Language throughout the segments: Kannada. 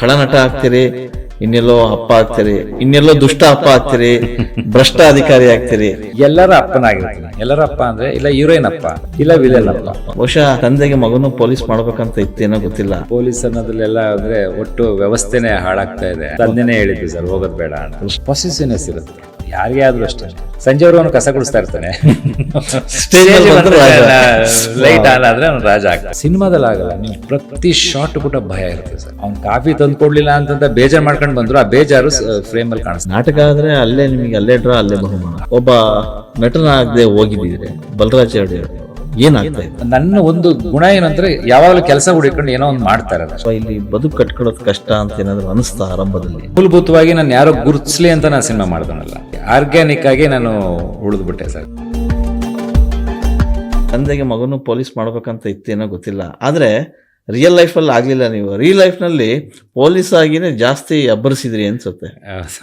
ಖಳನಟ ಆಗ್ತೀರಿ ಇನ್ನೆಲ್ಲೋ ಅಪ್ಪ ಆಗ್ತೀರಿ ಇನ್ನೆಲ್ಲೋ ದುಷ್ಟ ಅಪ್ಪ ಆಗ್ತೀರಿ ಭ್ರಷ್ಟ ಅಧಿಕಾರಿ ಆಗ್ತೀರಿ. ಎಲ್ಲರ ಅಪ್ಪನಾಗಿರ್ತೀನಿ. ಎಲ್ಲರ ಅಪ್ಪ ಅಂದ್ರೆ ಇಲ್ಲ ಹೀರೋಯಿನ್ ಅಪ್ಪ ಇಲ್ಲ ವಿಲನ್ ಅಪ್ಪ. ಬಹುಶಃ ತಂದೆಗೆ ಮಗನು ಪೊಲೀಸ್ ಮಾಡ್ಬೇಕಂತ ಇತ್ತೇನೋ ಗೊತ್ತಿಲ್ಲ. ಪೊಲೀಸ್ ಅನ್ನೋದ್ರಲ್ಲೆಲ್ಲ ಅಂದ್ರೆ ಒಟ್ಟು ವ್ಯವಸ್ಥೆನೆ ಹಾಳಾಗ್ತಾ ಇದೆ. ತಂದೆನೇ ಹೇಳಿದ್ವಿ ಸರ್ ಹೋಗೋದ್ ಬೇಡ ಅಂತ. ಪೊಸಿಸಿವ್ನೆಸ್ ಇರುತ್ತೆ. ಯಾರಿಗೇ ಆದ್ರೂ ಅಷ್ಟೇ. ಸಂಜೆ ಅವನು ಕಸ ಗುಡಿಸ್ತಾ ಇರ್ತಾನೆ. ಲೈಟ್ ಆನ್ ಆದ್ರೆ ಅವ್ನು ರಾಜ ಆಗ್ತಾನೆ. ಸಿನಿಮಾದಲ್ಲಿ ಆಗಲ್ಲ ನೀವು ಪ್ರತಿ ಶಾರ್ಟ್ ಕೂಡ ಭಯ ಇರುತ್ತೆ ಸರ್. ಅವ್ನು ಕಾಫಿ ತಂದು ಕೊಡ್ಲಿಲ್ಲ ಅಂತಂತ ಬೇಜಾರ್ ಮಾಡ್ಕೊಂಡು ಬಂದ್ರು ಆ ಬೇಜಾರು ಫ್ರೇಮ್ ಅಲ್ಲಿ ಕಾಣಿಸ್ತಾರೆ ನಾಟಕ ಆದ್ರೆ ಅಲ್ಲೇ ನಿಮಗೆ ಅಲ್ಲೇ ಡ್ರಾ ಅಲ್ಲೇ ಬಹುಮಾನ. ಒಬ್ಬ ನಟನಾಗದೆ ಹೋಗಿದ್ದೀರಿ ಬಲರಾಜ್ ಎರಡು ಏನಾಗ್ತಾ ಇದೆ? ನನ್ನ ಒಂದು ಗುಣ ಏನಂದ್ರೆ ಯಾವಾಗಲೂ ಕೆಲಸ ಹುಡುಕೊಂಡು ಏನೋ ಒಂದು ಮಾಡ್ತಾರೆ ಸೊ ಇಲ್ಲಿ ಬದುಕು ಕಟ್ಕೊಳ್ಳೋದು ಕಷ್ಟ ಅಂತ ಏನಾದ್ರು ಅನಿಸ್ತಾ ಆರಂಭದಲ್ಲಿ? ಮೂಲಭೂತವಾಗಿ ನಾನು ಯಾರೋ ಗುರುತಿಸ್ಲಿ ಅಂತ ನಾನು ಸಿನಿಮಾ ಮಾಡ್ದನಲ್ಲ ಆರ್ಗ್ಯಾನಿಕ್ ಆಗಿ ನಾನು ಉಳಿದ್ಬಿಟ್ಟೆ ಸರ್. ತಂದೆಗೆ ಮಗನು ಪೊಲೀಸ್ ಮಾಡ್ಬೇಕಂತ ಇತ್ತೇನೋ ಗೊತ್ತಿಲ್ಲ. ಆದ್ರೆ ರಿಯಲ್ ಲೈಫಲ್ಲಿ ಆಗಲಿಲ್ಲ ನೀವು. ರಿಯಲ್ ಲೈಫ್ನಲ್ಲಿ ಪೊಲೀಸ್ ಆಗಿನೇ ಜಾಸ್ತಿ ಅಬ್ಬರಿಸಿದ್ರಿ ಅನ್ಸುತ್ತೆ.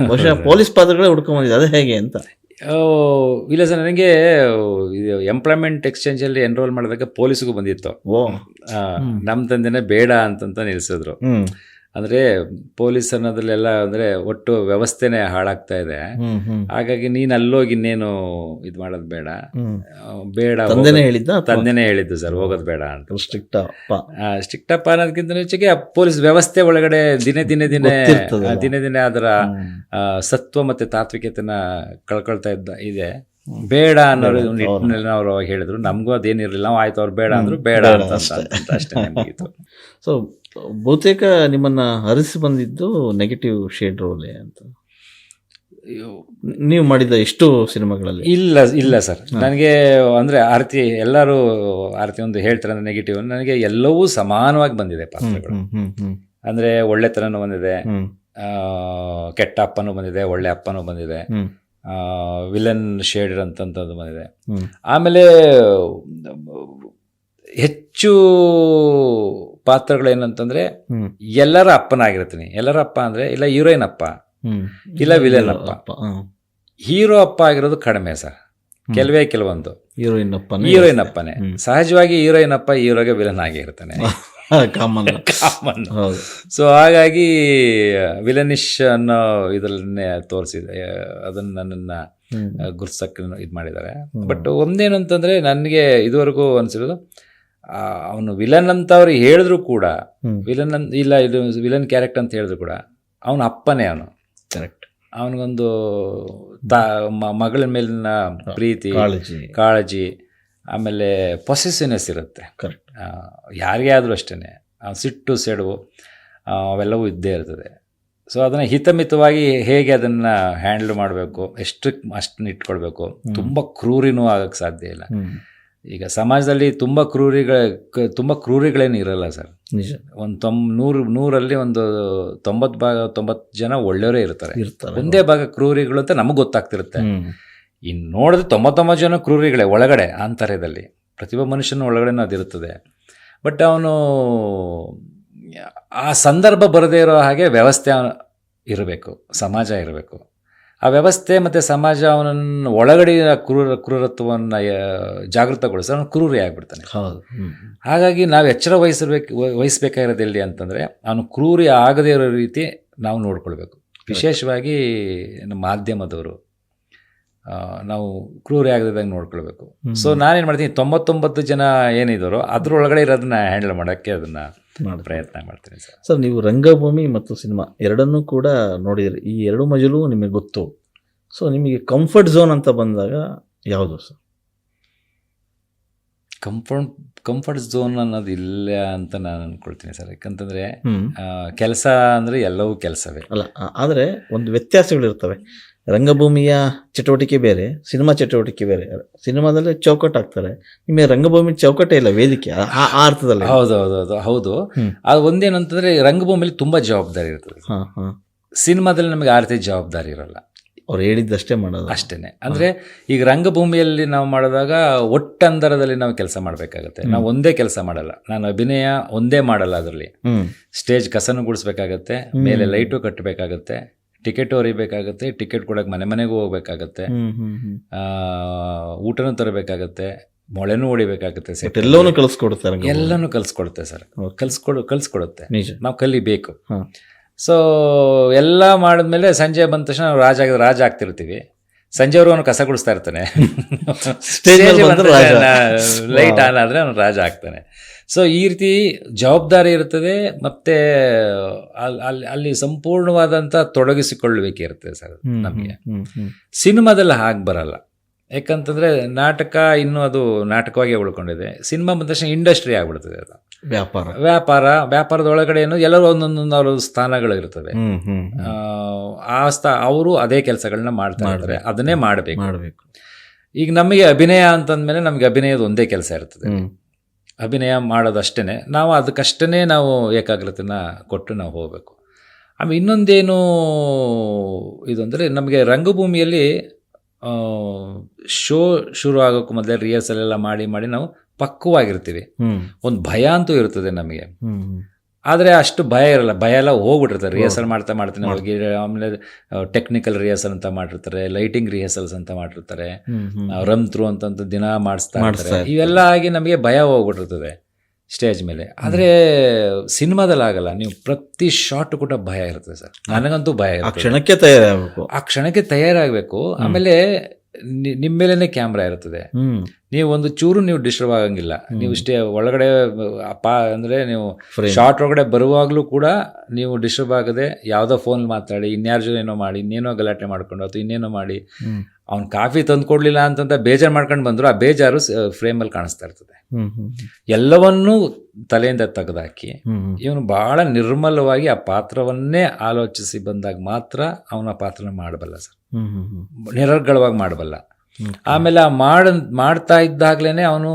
ಬಹುಶಃ ಪೊಲೀಸ್ ಪಾತ್ರಗಳೇ ಹುಡ್ಕೊಂಡ್ ಬಂದಿದೆ ಅದು ಹೇಗೆ ಅಂತ? ಇಲ್ಲ ಸರ್ ನನಗೆ ಇದು ಎಂಪ್ಲಾಯ್ಮೆಂಟ್ ಎಕ್ಸ್ಚೇಂಜಲ್ಲಿ ಎನ್ರೋಲ್ ಮಾಡಿದಾಗ ಪೊಲೀಸ್ಗೂ ಬಂದಿತ್ತು. ನಮ್ಮ ತಂದೆನೇ ಬೇಡ ಅಂತಂತ ನಿಲ್ಸಿದ್ರು. ಅಂದ್ರೆ ಪೊಲೀಸ್ ಅನ್ನೋದ್ರಲ್ಲೆಲ್ಲ ಅಂದ್ರೆ ಒಟ್ಟು ವ್ಯವಸ್ಥೆನೆ ಹಾಳಾಗ್ತಾ ಇದೆ. ಹಾಗಾಗಿ ನೀನ್ ಅಲ್ಲೋಗಿ ಇನ್ನೇನು ಇದು ಮಾಡೋದ್ ಬೇಡ. ಬೇಡ ತಂದೆನೇ ಹೇಳಿದ್ದ ತಂದೆನೇ ಹೇಳಿದ್ದು ಸರ್ ಹೋಗೋದು ಬೇಡ ಅಂತ. ಸ್ಟ್ರಿಕ್ಟ್ ಸ್ಟ್ರಿಕ್ಟ್ ಅಪ್ಪ. ಅನ್ನೋದಕ್ಕಿಂತ ಹೆಚ್ಚಿಗೆ ಪೊಲೀಸ್ ವ್ಯವಸ್ಥೆ ಒಳಗಡೆ ದಿನೇ ದಿನೇ ದಿನೇ ದಿನೇ ದಿನೇ ಅದರ ಸತ್ವ ಮತ್ತೆ ತಾತ್ವಿಕತೆನ ಕಳ್ಕೊಳ್ತಾ ಇದ್ದ ಇದೆ. ಬೇಡ ಅನ್ನೋರು ನಿಟ್ಟಿನಲ್ಲಿ ಅವರು. ಹೇಳಿದ್ರು. ನಮಗೂ ಅದೇನಿರಲಿಲ್ಲ ನಾವು ಆಯ್ತು ಅವ್ರು ಬೇಡ ಅಂದ್ರು ಬೇಡ ಅಂತ ಅಷ್ಟೇ. ಸೊ ಬಹುತೇಕ ನಿಮ್ಮನ್ನ ಹರಿಸಿ ಬಂದಿದ್ದು ನೆಗೆಟಿವ್ ಶೇಡ್ ರೋಲೆ ಅಂತ. ನೀವು ಮಾಡಿದ ಎಷ್ಟು ಸಿನಿಮಾಗಳಲ್ಲಿ. ಇಲ್ಲ ಇಲ್ಲ ಸರ್. ನನಗೆ ಅಂದ್ರೆ ಆರತಿ ಎಲ್ಲರೂ ಆರತಿ ಒಂದು ಹೇಳ್ತಾರೆ ಅಂದ್ರೆ ನೆಗೆಟಿವ್ ನನಗೆ ಎಲ್ಲವೂ ಸಮಾನವಾಗಿ ಬಂದಿದೆ ಪಾತ್ರಗಳು. ಅಂದರೆ ಒಳ್ಳೆತನೂ ಬಂದಿದೆ. ಕೆಟ್ಟ ಅಪ್ಪನೂ ಬಂದಿದೆ ಒಳ್ಳೆ ಅಪ್ಪನೂ ಬಂದಿದೆ. ವಿಲನ್ ಶೇಡ್ ಅಂತಂಥದ್ದು ಬಂದಿದೆ. ಆಮೇಲೆ ಹೆಚ್ಚು ಪಾತ್ರಗಳೇನಂತಂದ್ರೆ ಎಲ್ಲರ ಅಪ್ಪನಾಗಿರ್ತೀನಿ. ಎಲ್ಲರ ಅಪ್ಪ ಅಂದ್ರೆ ಇಲ್ಲ ಹೀರೋಯಿನ್ ಅಪ್ಪ ಇಲ್ಲ ವಿಲನ್ ಅಪ್ಪ. ಹೀರೋ ಅಪ್ಪ ಆಗಿರೋದು ಕಡಿಮೆ ಸರ್. ಕೆಲವೇ ಕೆಲವೊಂದು. ಹೀರೋಯಿನ್ ಅಪ್ಪ ಹೀರೋಯಿನ್ ಅಪ್ಪನೇ. ಸಹಜವಾಗಿ ಹೀರೋಯಿನ್ ಅಪ್ಪ ಹೀರೋಗೆ ವಿಲನ್ ಆಗಿರ್ತಾನೆ. ಕಾಮನ್. ಕಾಮನ್. ಸೊ ಹಾಗಾಗಿ ವಿಲನಿಶ್ ಅನ್ನೋ ಇದರನ್ನೇ ತೋರಿಸಿದೆ ಅದನ್ನ ನನ್ನನ್ನ ಗುರ್ಸಕ್ಕೆ ಇದು ಮಾಡಿದ್ದಾರೆ. ಬಟ್ ಒಂದೇನಂತಂದ್ರೆ ನನಗೆ ಇದುವರೆಗೂ ಅನ್ಸಿರೋದು ಅವನು ವಿಲನ್ ಅಂತ ಅವ್ರು ಹೇಳಿದ್ರು ಕೂಡ ವಿಲನ್ ಅಂತ ಇಲ್ಲ ಇದು ವಿಲನ್ ಕ್ಯಾರೆಕ್ಟರ್ ಅಂತ ಹೇಳಿದ್ರು ಕೂಡ ಅವನ ಅಪ್ಪನೇ ಅವನು. ಕರೆಕ್ಟ್ ಅವನಿಗೊಂದು ತಾ ಮಗಳ ಮೇಲಿನ ಪ್ರೀತಿ ಕಾಳಜಿ. ಆಮೇಲೆ ಪೊಸೆಸಿವ್ನೆಸ್ ಇರುತ್ತೆ. ಕರೆಕ್ಟ್ ಯಾರಿಗೇ ಆದರೂ ಅಷ್ಟೇ ಸಿಟ್ಟು ಸೆಡವು ಅವೆಲ್ಲವೂ ಇದ್ದೇ ಇರ್ತದೆ. ಸೊ ಅದನ್ನು ಹಿತಮಿತವಾಗಿ ಹೇಗೆ ಅದನ್ನು ಹ್ಯಾಂಡಲ್ ಮಾಡಬೇಕು ಎಷ್ಟು ಅಷ್ಟನ್ನ ಇಟ್ಕೊಳ್ಬೇಕು ತುಂಬ ಕ್ರೂರಿನೂ ಆಗಕ್ಕೆ ಸಾಧ್ಯ ಇಲ್ಲ. ಈಗ ಸಮಾಜದಲ್ಲಿ ತುಂಬ ಕ್ರೂರಿಗಳ ತುಂಬ ಕ್ರೂರಿಗಳೇನು ಇರಲ್ಲ ಸರ್. ನಿಜ. ಒಂದು ತೊಂಬ ನೂರು ನೂರಲ್ಲಿ ಒಂದು ತೊಂಬತ್ತು ಭಾಗ ತೊಂಬತ್ತು ಜನ ಒಳ್ಳೆಯವರೇ ಇರ್ತಾರೆ. ಇರ್ತಾರೆ. ಒಂದೇ ಭಾಗ ಕ್ರೂರಿಗಳು ಅಂತ ನಮಗೆ ಗೊತ್ತಾಗ್ತಿರುತ್ತೆ. ಇನ್ನು ನೋಡಿದ್ರೆ ತೊಂಬತ್ತೊಂಬತ್ತು ಜನ ಕ್ರೂರಿಗಳೇ ಒಳಗಡೆ ಆಂತರ್ಯದಲ್ಲಿ ಪ್ರತಿಭಾ ಮನುಷ್ಯನ ಒಳಗಡೆನೂ ಅದಿರುತ್ತದೆ ಬಟ್ ಅವನು ಆ ಸಂದರ್ಭ ಬರದೇ ಇರೋ ಹಾಗೆ ವ್ಯವಸ್ಥೆ ಇರಬೇಕು ಸಮಾಜ ಇರಬೇಕು. ಆ ವ್ಯವಸ್ಥೆ ಮತ್ತು ಸಮಾಜ ಅವನನ್ನು ಒಳಗಡೆ ಕ್ರೂರ ಕ್ರೂರತ್ವವನ್ನು ಜಾಗೃತಗೊಳಿಸಿ ಅವನು ಕ್ರೂರಿ ಆಗಿಬಿಡ್ತಾನೆ. ಹೌದು. ಹಾಗಾಗಿ ನಾವು ಎಚ್ಚರ ವಹಿಸಬೇಕು ವಹಿಸ್ಬೇಕಾಗಿರೋದು ಎಲ್ಲಿ ಅಂತಂದರೆ ಅವನು ಕ್ರೂರಿ ಆಗದೇ ಇರೋ ರೀತಿ ನಾವು ನೋಡ್ಕೊಳ್ಬೇಕು. ವಿಶೇಷವಾಗಿ ನಮ್ಮ ಮಾಧ್ಯಮದವರು ನಾವು ಕ್ರೂರಿ ಆಗದಾಗ ನೋಡ್ಕೊಳ್ಬೇಕು. ಸೊ ನಾನೇನು ಮಾಡ್ತೀನಿ ತೊಂಬತ್ತೊಂಬತ್ತು ಜನ ಏನಿದ್ದಾರೋ ಅದ್ರೊಳಗಡೆ ಇರೋದನ್ನ ಹ್ಯಾಂಡಲ್ ಮಾಡೋಕ್ಕೆ ಅದನ್ನು. ಪ್ರಯತ್ನ ಮಾಡ್ತೀನಿ ಸರ್. ಸರ್ ನೀವು ರಂಗಭೂಮಿ ಮತ್ತು ಸಿನಿಮಾ ಎರಡನ್ನೂ ಕೂಡ ನೋಡಿದ್ರಿ ಈ ಎರಡು ಮಜಲು ನಿಮಗೆ ಗೊತ್ತು. ಸೊ ನಿಮಗೆ ಕಂಫರ್ಟ್ ಝೋನ್ ಅಂತ ಬಂದಾಗ ಯಾವುದು ಸರ್? ಕಂಫರ್ಟ್ ಕಂಫರ್ಟ್ ಝೋನ್ ಅನ್ನೋದು ಇಲ್ಲ ಅಂತ ನಾನು ಅನ್ಕೊಳ್ತೀನಿ ಸರ್. ಯಾಕಂತಂದ್ರೆ ಕೆಲಸ ಅಂದರೆ ಎಲ್ಲವೂ ಕೆಲಸವೇ. ಅಲ್ಲ ಆದರೆ ಒಂದು ವ್ಯತ್ಯಾಸಗಳಿರ್ತವೆ. ರಂಗಭೂಮಿಯ ಚಟುವಟಿಕೆ ಬೇರೆ ಸಿನಿಮಾ ಚಟುವಟಿಕೆ ಬೇರೆ. ಸಿನಿಮಾದಲ್ಲಿ ಚೌಕಟ್ ಆಗ್ತಾರೆ ನಿಮಗೆ ರಂಗಭೂಮಿ ಚೌಕಟ್ಟೇ ಇಲ್ಲ ವೇದಿಕೆ ಆ- ಅರ್ಥದಲ್ಲಿ. ಹೌದು ಹೌದು. ಹೌದು ಹೌದು ಅದು ಒಂದೇನಂತಂದ್ರೆ ರಂಗಭೂಮಿಲಿ ತುಂಬ ಜವಾಬ್ದಾರಿ ಇರ್ತದೆ. ಹಾ ಹಾ. ಸಿನಿಮಾದಲ್ಲಿ ನಮಗೆ ಆ ರೀತಿ ಜವಾಬ್ದಾರಿ ಇರಲ್ಲ. ಅವ್ರು ಹೇಳಿದ್ದಷ್ಟೇ ಮಾಡೋದು. ಅಷ್ಟೇನೆ. ಅಂದ್ರೆ ಈಗ ರಂಗಭೂಮಿಯಲ್ಲಿ ನಾವು ಮಾಡಿದಾಗ ಒಟ್ಟಂದರದಲ್ಲಿ ನಾವು ಕೆಲಸ ಮಾಡಬೇಕಾಗತ್ತೆ. ನಾವು ಒಂದೇ ಕೆಲಸ ಮಾಡಲ್ಲ. ನಾನು ಅಭಿನಯ ಒಂದೇ ಮಾಡಲ್ಲ ಅದರಲ್ಲಿ. ಸ್ಟೇಜ್ ಕಸನು ಗುಡಿಸ್ಬೇಕಾಗತ್ತೆ ಮೇಲೆ ಲೈಟು ಕಟ್ಟಬೇಕಾಗತ್ತೆ ಟಿಕೆಟ್ ಹೊರಿಬೇಕಾಗತ್ತೆ ಟಿಕೆಟ್ ಕೊಡಕ್ಕೆ ಮನೆ ಮನೆಗೂ ಹೋಗ್ಬೇಕಾಗತ್ತೆ. ಊಟನೂ ತರಬೇಕಾಗತ್ತೆ ಮೊಳೆನೂ ಹೊಡಿಬೇಕಾಗತ್ತೆ ಸರ್ ಬಟ್ ಎಲ್ಲವನ್ನೂ ಕಲಿಸ್ಕೊಡ್ತಾರೆ. ಎಲ್ಲನೂ ಕಲಿಸ್ಕೊಡುತ್ತೆ ಸರ್. ಕಲಿಸ್ಕೊಡು ಕಲಿಸ್ಕೊಡುತ್ತೆ. ನಾವು ಕಲಿಬೇಕು. ಸೊ ಎಲ್ಲ ಮಾಡಿದ್ಮೇಲೆ ಸಂಜೆ ಬಂದ ತಕ್ಷಣ ನಾವು ರಾಜ ರಾಜ ಆಗ್ತಿರ್ತೀವಿ. ಸಂಜೆವರೆಗೂ ಅವನು ಕಸ ಗುಡಿಸ್ತಾ ಇರ್ತಾನೆ. ಲೈಟ್ ಆನ್ ಆದರೆ ಅವನು ರಾಜ ಆಗ್ತಾನೆ. ಸೊ ಈ ರೀತಿ ಜವಾಬ್ದಾರಿ ಇರ್ತದೆ ಮತ್ತೆ ಅಲ್ಲಿ ಅಲ್ಲಿ ಸಂಪೂರ್ಣವಾದಂಥ ತೊಡಗಿಸಿಕೊಳ್ಳಬೇಕಿರುತ್ತೆ ಸರ್ ನಮಗೆ. ಸಿನಿಮಾದಲ್ಲಿ ಹಾಗೆ ಬರಲ್ಲ. ಯಾಕಂತಂದ್ರೆ ನಾಟಕ ಇನ್ನೂ ಅದು ನಾಟಕವಾಗಿ ಉಳ್ಕೊಂಡಿದೆ. ಸಿನಿಮಾ ಬಂದ ತಕ್ಷಣ ಇಂಡಸ್ಟ್ರಿ ಆಗ್ಬಿಡ್ತದೆ ಅದು. ವ್ಯಾಪಾರ. ವ್ಯಾಪಾರ ವ್ಯಾಪಾರದ ಒಳಗಡೆ ಏನು ಎಲ್ಲರೂ ಒಂದೊಂದೊಂದು ಅವ್ರ ಸ್ಥಾನಗಳು ಇರ್ತದೆ ಹ್ಮ್ ಹ್ಮ್ ಆ, ಸ್ಥಾ ಅವರು ಅದೇ ಕೆಲಸಗಳನ್ನ ಮಾಡ್ತಾ ಇರ್ತಾರೆ. ಅದನ್ನೇ ಮಾಡಬೇಕು. ಮಾಡಬೇಕು. ಈಗ ನಮಗೆ ಅಭಿನಯ ಅಂತಂದ್ಮೇಲೆ ನಮಗೆ ಅಭಿನಯದ ಒಂದೇ ಕೆಲಸ ಇರ್ತದೆ. ಅಭಿನಯ ಮಾಡೋದಷ್ಟೇ ನಾವು ಅದಕ್ಕಷ್ಟೇ ನಾವು ಏಕಾಗ್ರತೆನ ಕೊಟ್ಟು ನಾವು ಹೋಗಬೇಕು. ಆಮೇಲೆ ಇನ್ನೊಂದೇನು ಇದು ಅಂದರೆ ನಮಗೆ ರಂಗಭೂಮಿಯಲ್ಲಿ ಶೋ ಶುರು ಆಗೋಕ್ಕೂ ಮೊದಲೇ ರಿಹರ್ಸಲ್ ಎಲ್ಲ ಮಾಡಿ ಮಾಡಿ ನಾವು ಪಕ್ವವಾಗಿರ್ತೀವಿ. ಒಂದು ಭಯ ಅಂತೂ ಇರ್ತದೆ ನಮಗೆ. ಆದರೆ ಅಷ್ಟು ಭಯ ಇರಲ್ಲ. ಭಯ ಎಲ್ಲ ಹೋಗ್ಬಿಟ್ಟಿರ್ತಾರೆ ರಿಹರ್ಸಲ್ ಮಾಡ್ತಾ ಮಾಡ್ತೀನಿ ಅವ್ರಿಗೆ ಆಮೇಲೆ ಟೆಕ್ನಿಕಲ್ ರಿಹರ್ಸಲ್ ಅಂತ ಮಾಡಿರ್ತಾರೆ ಲೈಟಿಂಗ್ ರಿಹರ್ಸಲ್ಸ್ ಅಂತ ಮಾಡಿರ್ತಾರೆ ರಮ್ ಥ್ರೂ ಅಂತಂತ ದಿನ ಮಾಡಿಸ್ತಾ ಇರ್ತಾರೆ. ಇವೆಲ್ಲ ಆಗಿ ನಮಗೆ ಭಯ ಹೋಗ್ಬಿಟ್ಟಿರ್ತದೆ. ಸ್ಟೇಜ್ ಮೇಲೆ. ಆದರೆ ಸಿನಿಮಾದಲ್ಲಿ ಆಗಲ್ಲ ನೀವು ಪ್ರತಿ ಶಾಟ್ ಕೂಡ ಭಯ ಇರುತ್ತೆ ಸರ್. ನನಗಂತೂ ಭಯ ಆ ಕ್ಷಣಕ್ಕೆ ತಯಾರಾಗಬೇಕು. ಆ ಕ್ಷಣಕ್ಕೆ ತಯಾರಾಗಬೇಕು. ಆಮೇಲೆ ನಿಮ್ಮ ಮೇಲೇನೆ ಕ್ಯಾಮ್ರಾ ಇರ್ತದೆ ನೀವು ಒಂದು ಚೂರು ನೀವು ಡಿಸ್ಟರ್ಬ್ ಆಗಂಗಿಲ್ಲ. ನೀವು ಇಷ್ಟೇ ಒಳಗಡೆ ಅಪ್ಪ ಅಂದ್ರೆ ನೀವು. ಶಾರ್ಟ್ ಒಳಗಡೆ ಬರುವಾಗಲೂ ಕೂಡ ನೀವು ಡಿಸ್ಟರ್ಬ್ ಆಗದೆ ಯಾವ್ದೋ ಫೋನ್ ಮಾತಾಡಿ ಇನ್ಯಾರ ಜೊತೆ ಏನೋ ಮಾಡಿ ಇನ್ನೇನೋ ಗಲಾಟೆ ಮಾಡ್ಕೊಂಡು ಅಥವಾ ಇನ್ನೇನೋ ಮಾಡಿ. ಅವ್ನು ಕಾಫಿ ತಂದು ಕೊಡಲಿಲ್ಲ ಅಂತಂತ ಬೇಜಾರು ಮಾಡ್ಕೊಂಡು ಬಂದರು ಆ ಬೇಜಾರು ಫ್ರೇಮಲ್ಲಿ ಕಾಣಿಸ್ತಾ ಇರ್ತದೆ. ಎಲ್ಲವನ್ನೂ ತಲೆಯಿಂದ ತೆಗೆದಾಕಿ ಇವನು ಬಹಳ ನಿರ್ಮಲವಾಗಿ ಆ ಪಾತ್ರವನ್ನೇ ಆಲೋಚಿಸಿ ಬಂದಾಗ ಮಾತ್ರ ಅವನ ಪಾತ್ರನ ಮಾಡಬಲ್ಲ ಸರ್. ನಿರರ್ಗಳವಾಗಿ ಮಾಡಬಲ್ಲ. ಆಮೇಲೆ ಆ ಮಾಡ ಮಾಡ್ತಾ ಇದ್ದಾಗಲೇ ಅವನು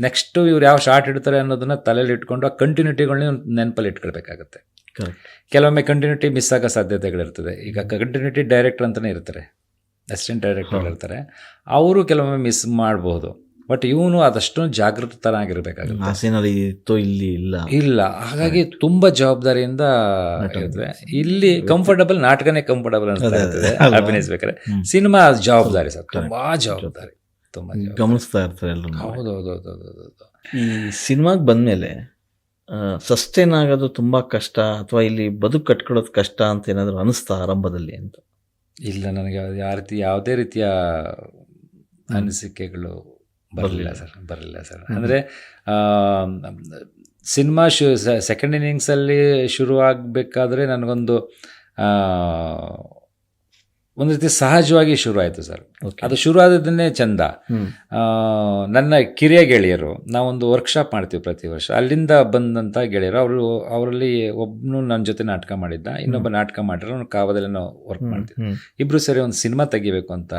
ನೆಕ್ಸ್ಟ್ ಇವ್ರು ಯಾವ ಶಾರ್ಟ್ ಇಡ್ತಾರೆ ಅನ್ನೋದನ್ನ ತಲೆಯಲ್ಲಿ ಇಟ್ಕೊಂಡು ಆ ಕಂಟಿನ್ಯೂಟಿಗಳನ್ನ ನೆನಪಲ್ಲಿ ಇಟ್ಕೊಳ್ಬೇಕಾಗತ್ತೆ. ಕೆಲವೊಮ್ಮೆ ಕಂಟಿನ್ಯೂಟಿ ಮಿಸ್ ಆಗೋ ಸಾಧ್ಯತೆಗಳಿರ್ತದೆ. ಈಗ ಕಂಟಿನ್ಯೂಟಿ ಡೈರೆಕ್ಟರ್ ಅಂತಲೇ ಇರ್ತಾರೆ. ಅಸಿಸ್ಟೆಂಟ್ ಡೈರೆಕ್ಟರ್ ಇರ್ತಾರೆ ಅವರು ಕೆಲವೊಮ್ಮೆ ಮಿಸ್ ಮಾಡಬಹುದು ಬಟ್ ಇವನು ಅದಷ್ಟು ಜಾಗೃತರಾಗಿರ್ಬೇಕಾಗುತ್ತೆ ಆ ಸೀನಲ್ಲಿ ಇತ್ತು ಇಲ್ಲಿ ಇಲ್ಲ. ಇಲ್ಲ. ಹಾಗಾಗಿ ತುಂಬಾ ಜವಾಬ್ದಾರಿಯಿಂದ ಇರ್ತದೆ ಇಲ್ಲಿ ಕಂಫರ್ಟಬಲ್ ನಾಟಕನೇ ಕಂಫರ್ಟಬಲ್ ಅಂತ ಇರ್ತದೆ. ಅಭಿನಯಿಸ್ಬೇಕಾದ್ರೆ ಸಿನಿಮಾ ಜವಾಬ್ದಾರಿ ಸರ್. ತುಂಬಾ ಜವಾಬ್ದಾರಿ. ತುಂಬಾ. ಗಮನಿಸ್ತಾ ಇರ್ತಾರೆ ಎಲ್ಲರೂ ಹೌದು ಹೌದು ಹೌದು ಹೌದು ಹೌದು ಈ ಸಿನಿಮಾಗೆ ಬಂದಮೇಲೆ ಸಸ್ಟೈನ್ ಆಗೋದು ತುಂಬಾ ಕಷ್ಟ ಅಥವಾ ಇಲ್ಲಿ ಬದುಕು ಕಟ್ಕೊಳ್ಳೋದು ಕಷ್ಟ ಅಂತ ಏನಾದ್ರು ಅನಿಸ್ತಾ ಆರಂಭದಲ್ಲಿ ಅಂತ? ಇಲ್ಲ ನನಗೆ ಯಾವ- ರೀತಿ ಯಾವುದೇ ರೀತಿಯ ಅನಿಸಿಕೆಗಳು ಬರಲಿಲ್ಲ ಸರ್ ಬರಲಿಲ್ಲ ಸರ್. ಅಂದರೆ ಸಿನಿಮಾ ಶು ಸೆಕೆಂಡ್ ಇನ್ನಿಂಗ್ಸಲ್ಲಿ ಶುರುವಾಗಬೇಕಾದ್ರೆ ನನಗೊಂದು ಒಂದು ರೀತಿ ಸಹಜವಾಗಿ ಶುರು ಆಯಿತು ಸರ್ ಅದು ಶುರು ಆದದ್ದನ್ನೇ ಚಂದ ನನ್ನ ಕಿರಿಯ ಗೆಳೆಯರು ನಾವೊಂದು ವರ್ಕ್ಶಾಪ್ ಮಾಡ್ತೀವಿ ಪ್ರತಿ ವರ್ಷ. ಅಲ್ಲಿಂದ ಬಂದಂಥ ಗೆಳೆಯರು ಅವರು ಅವರಲ್ಲಿ ಒಬ್ಬನು ನನ್ನ ಜೊತೆ ನಾಟಕ ಮಾಡಿದ್ದ ಇನ್ನೊಬ್ಬ ನಾಟಕ ಮಾಡಿರೋ ಅವ್ನು ಕಾವದಲ್ಲಿ ನಾವು ವರ್ಕ್ ಮಾಡ್ತೀವಿ ಇಬ್ಬರು ಇಬ್ರು ಸೇರಿ ಒಂದು ಸಿನಿಮಾ ತೆಗಿಬೇಕು ಅಂತ.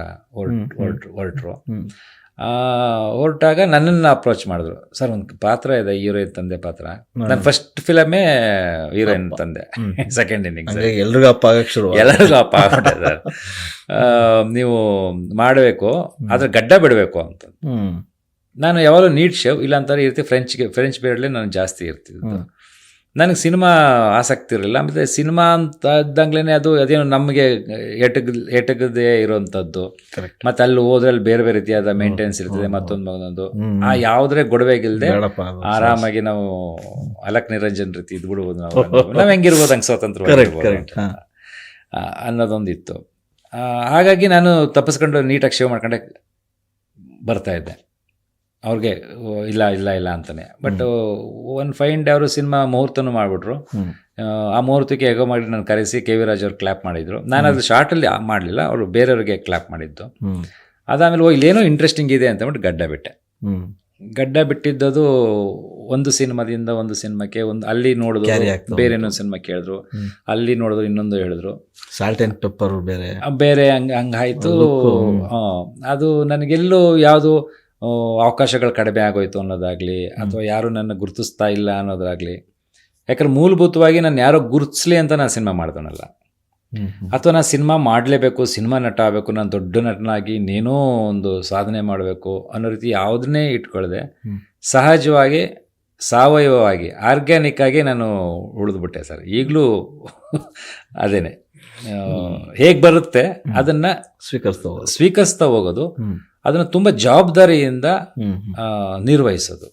ಹೊರಟ್ರು ಹೊರಟಾಗ ನನ್ನನ್ನು ಅಪ್ರೋಚ್ ಮಾಡಿದ್ರು. ಸರ್ ಒಂದು ಪಾತ್ರ ಇದೆ ಹೀರೋಯಿನ್ ತಂದೆ ಪಾತ್ರ. ನನ್ನ ಫಸ್ಟ್ ಫಿಲಮೇ ಹೀರೋಯಿನ್ ತಂದೆ. ಸೆಕೆಂಡ್ ಇನ್ನಿಂಗ್ಸ್ ಹಂಗಾಗಿ ಎಲ್ರಿಗೂ ಅಪ್ಪ ಆಗಕ್ಕೆ ಶುರು ಎಲ್ಲರಿಗೂ ಅಪ್ಪ ಆಗ್ಬಿಟ್ಟೆ ನೀವು ಮಾಡಬೇಕು ಆದರೆ ಗಡ್ಡ ಬಿಡಬೇಕು ಅಂತ. ನಾನು ಯಾವಾಗಲೂ ನೀಟ್ ಶೇವ್ ಇಲ್ಲ ಅಂತಾರೆ ಈ ರೀತಿ ಫ್ರೆಂಚ್ಗೆ ಫ್ರೆಂಚ್ ಪೀರಿಯಡ್ಲಿ ನಾನು ಜಾಸ್ತಿ ಇರ್ತಿದ್ದು. ನನಗೆ ಸಿನಿಮಾ ಆಸಕ್ತಿ ಇರಲಿಲ್ಲ ಮತ್ತು ಸಿನಿಮಾ ಅಂತ ಇದ್ದಂಗ್ಲೇ ಅದು ಅದೇನು ನಮಗೆ ಎಟಗ ಎಟಗದೇ ಇರೋವಂಥದ್ದು ಮತ್ತು ಅಲ್ಲಿ ಹೋದ್ರೆ ಅಲ್ಲಿ ಬೇರೆ ಬೇರೆ ರೀತಿಯಾದ ಮೇಂಟೆನೆನ್ಸ್ ಇರ್ತದೆ ಮತ್ತೊಂದು ಮಗನೊಂದು. ಆ ಯಾವುದ್ರೆ ಗೊಡವೆಗಿಲ್ಲದೆ. ಆರಾಮಾಗಿ ನಾವು ಅಲಕ್ ನಿರಂಜನ್ ರೀತಿ ಇದ್ಬಿಡ್ಬೋದು ನಾವು ನಾವು ಹೆಂಗಿರ್ಬೋದು ಹಂಗೆ ಸ್ವಾತಂತ್ರ್ಯ ಅನ್ನೋದೊಂದು ಇತ್ತು correct. ಅಂತ. ಆ, ಅನ್ನೋದೊಂದಿತ್ತು ಆ, ಹಾಗಾಗಿ ನಾನು ತಪ್ಪಿಸ್ಕೊಂಡು ನೀಟಾಗಿ ಶೇವ್ ಮಾಡ್ಕೊಂಡೆ ಬರ್ತಾ ಇದ್ದೆ ಅವ್ರಿಗೆ ಇಲ್ಲ ಇಲ್ಲ ಇಲ್ಲ ಅಂತಾನೆ. ಬಟ್ ಒನ್ ಫೈನ್ ಡೇ ಅವರು ಸಿನಿಮಾ ಮುಹೂರ್ತನೂ ಮಾಡಿಬಿಟ್ರು. ಆ ಮುಹೂರ್ತಕ್ಕೆ ಹೇಗೋ ಮಾಡಿ ನಾನು ಕರೆಸಿ ಕೆ ವಿ ರಾಜ್ ಅವ್ರು ಕ್ಲಾಪ್ ಮಾಡಿದ್ರು. ನಾನು ಅದು ಶಾರ್ಟಲ್ಲಿ ಮಾಡಲಿಲ್ಲ ಅವರು ಬೇರೆಯವ್ರಿಗೆ ಕ್ಲಾಪ್ ಮಾಡಿದ್ದು. ಅದಾದಮೇಲೆ ಓ ಇಲ್ಲೇನೋ ಇಂಟ್ರೆಸ್ಟಿಂಗ್ ಇದೆ ಅಂತಂದ್ಬಿಟ್ಟು ಗಡ್ಡ ಬಿಟ್ಟೆ. ಗಡ್ಡ ಬಿಟ್ಟಿದ್ದದು ಒಂದು ಸಿನಿಮಾದಿಂದ ಒಂದು ಸಿನಿಮಾಕ್ಕೆ ಒಂದು ಅಲ್ಲಿ ನೋಡಿದ್ರು ಬೇರೆ ಇನ್ನೊಂದು ಸಿನಿಮಾ ಕೇಳಿದ್ರು ಅಲ್ಲಿ ನೋಡಿದ್ರು ಇನ್ನೊಂದು ಹೇಳಿದ್ರು. ಸಾಲ್ಟ್ ಆ್ಯಂಡ್ ಪೆಪ್ಪರ್ ಬೇರೆ. ಬೇರೆ ಹಂಗೆ ಹಂಗಾಯ್ತು Look, ಹ್ಮ್. ಆ, ಅದು ನನಗೆಲ್ಲೂ ಯಾವುದು ಅವಕಾಶಗಳು ಕಡಿಮೆ ಆಗೋಯ್ತು ಅನ್ನೋದಾಗ್ಲಿ ಅಥವಾ ಯಾರು ನನ್ನ ಗುರುತಿಸ್ತಾ ಇಲ್ಲ ಅನ್ನೋದಾಗಲಿ. ಯಾಕಂದ್ರೆ ಮೂಲಭೂತವಾಗಿ ನಾನು ಯಾರೋ ಗುರುತಿಸ್ಲಿ ಅಂತ ನಾನು ಸಿನಿಮಾ ಹ್ಮ್. ಅಥವಾ ನಾನು ಸಿನಿಮಾ ಮಾಡಲೇಬೇಕು ಸಿನಿಮಾ ನಟ ಆಗಬೇಕು ನಾನು ದೊಡ್ಡ ನಟನಾಗಿ ಇನ್ನೇನೋ ಒಂದು ಸಾಧನೆ ಮಾಡಬೇಕು ಅನ್ನೋ ರೀತಿ ಯಾವುದನ್ನೇ ಇಟ್ಕೊಳ್ಳದೆ ಸಹಜವಾಗಿ ಸಾವಯವವಾಗಿ ಆರ್ಗ್ಯಾನಿಕ್ ಆಗಿ ನಾನು ಉಳಿದ್ಬಿಟ್ಟೆ ಸರ್. ಈಗಲೂ ಅದೇನೆ. ಹೇಗೆ ಬರುತ್ತೆ ಅದನ್ನ ಸ್ವೀಕರಿಸ್ತಾ ಹೋಗೋದು. ಸ್ವೀಕರಿಸ್ತಾ ಹೋಗೋದು. ಅದನ್ನು ತುಂಬ ಜವಾಬ್ದಾರಿಯಿಂದ. ನಿರ್ವಹಿಸೋದು.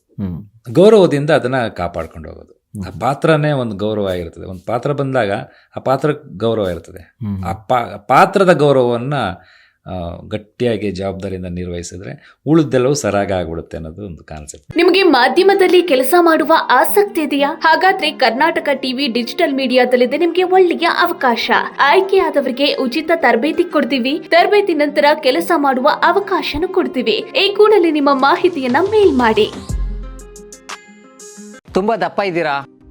ಗೌರವದಿಂದ ಅದನ್ನು ಕಾಪಾಡ್ಕೊಂಡು ಹೋಗೋದು. ಆ ಪಾತ್ರನೇ ಒಂದು ಗೌರವ ಆಗಿರ್ತದೆ. ಒಂದು ಪಾತ್ರ ಬಂದಾಗ ಆ ಪಾತ್ರಕ್ಕೆ ಗೌರವ ಇರ್ತದೆ. ಆ ಪಾ ಪಾತ್ರದ ಗೌರವವನ್ನು ಗಟ್ಟಿಯಾಗಿ ಜವಾಬ್ದಾರಿಯಿಂದ ನಿರ್ವಹಿಸಿದ್ರೆ ಉಳಿದೆಲ್ಲವೂ ಸರಾಗ ಆಗ್ಬಿಡುತ್ತೆ ಅನ್ನೋದು ಒಂದು ಕಾನ್ಸೆಪ್ಟ್ ನಿಮಗೆ ಮಾಧ್ಯಮದಲ್ಲಿ ಕೆಲಸ ಮಾಡುವ ಆಸಕ್ತಿ ಇದೆಯಾ? ಹಾಗಾದ್ರೆ ಕರ್ನಾಟಕ ಟಿವಿ ಡಿಜಿಟಲ್ ಮೀಡಿಯಾದಲ್ಲಿದೆ ನಿಮಗೆ ಒಳ್ಳೆಯ ಅವಕಾಶ. ಆಯ್ಕೆಯಾದವರಿಗೆ ಉಚಿತ ತರಬೇತಿ ಕೊಡ್ತೀವಿ. ತರಬೇತಿ ನಂತರ ಕೆಲಸ ಮಾಡುವ ಅವಕಾಶನೂ ಕೊಡ್ತೀವಿ. ಈ ಕೂಡಲೇ ನಿಮ್ಮ ಮಾಹಿತಿಯನ್ನ ಮೇಲ್ ಮಾಡಿ. ತುಂಬಾ ದಪ್ಪ ಇದ್ದೀರಾ?